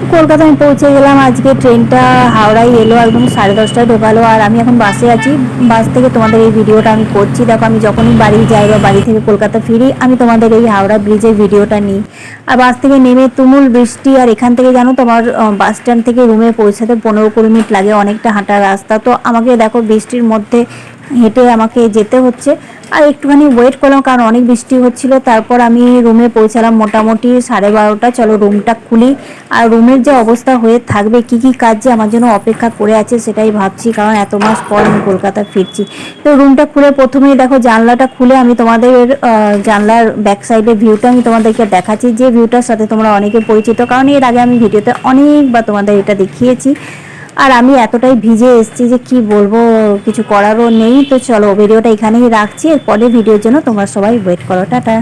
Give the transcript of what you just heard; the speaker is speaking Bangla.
কলকাতা আমি পৌঁছে গেলাম। আজকে ট্রেনটা হাওড়ায় এলো, একদম সাড়ে দশটায় ঢোকালো। আর আমি এখন বাসে আছি। বাস থেকে তোমাদের এই ভিডিওটা আমি করছি। দেখো, আমি যখনই বাড়ি যাই বা বাড়ি থেকে কলকাতা ফিরি, আমি তোমাদের এই হাওড়া ব্রিজের ভিডিওটা নিই। আর বাস থেকে নেমে তুমুল বৃষ্টি, আর এখান থেকে জানো তোমার বাস স্ট্যান্ড থেকে রুমে পৌঁছাতে পনেরো কুড়ি মিনিট লাগে অনেকটা হাঁটার রাস্তা। তো আমাকে দেখো বৃষ্টির মধ্যে হেঁটে আমাকে যেতে হচ্ছে। আর একটুখানি ওয়েট করলাম কারণ অনেক বৃষ্টি হচ্ছিল। তারপর আমি রুমে পৌঁছালাম মোটামুটি সাড়ে বারোটা। চলো রুমটা খুলি। আর রুমের যে অবস্থা হয়ে থাকবে, কি কি কাজ যে আমার জন্য অপেক্ষা করে আছে সেটাই ভাবছি, কারণ এত মাস পর আমি কলকাতা ফিরছি। তো রুমটা খুলে প্রথমেই দেখো জানলাটা খুলে আমি তোমাদের জানলার ব্যাক সাইডের ভিউটা আমি তোমাদেরকে দেখাচ্ছি। যে ভিউটার সাথে তোমরা অনেকে পরিচিত, কারণ এর আগে আমি ভিডিওতে অনেকবার তোমাদের এটা দেখিয়েছি। আর আমি এতটাই ভিজে এসছি যে কি বলব, কিছু করারও নেই। তো চলো ভিডিওটা এখানেই রাখছি। এর পরে ভিডিওর জন্য তোমরা সবাই ওয়েট করো। টাটা।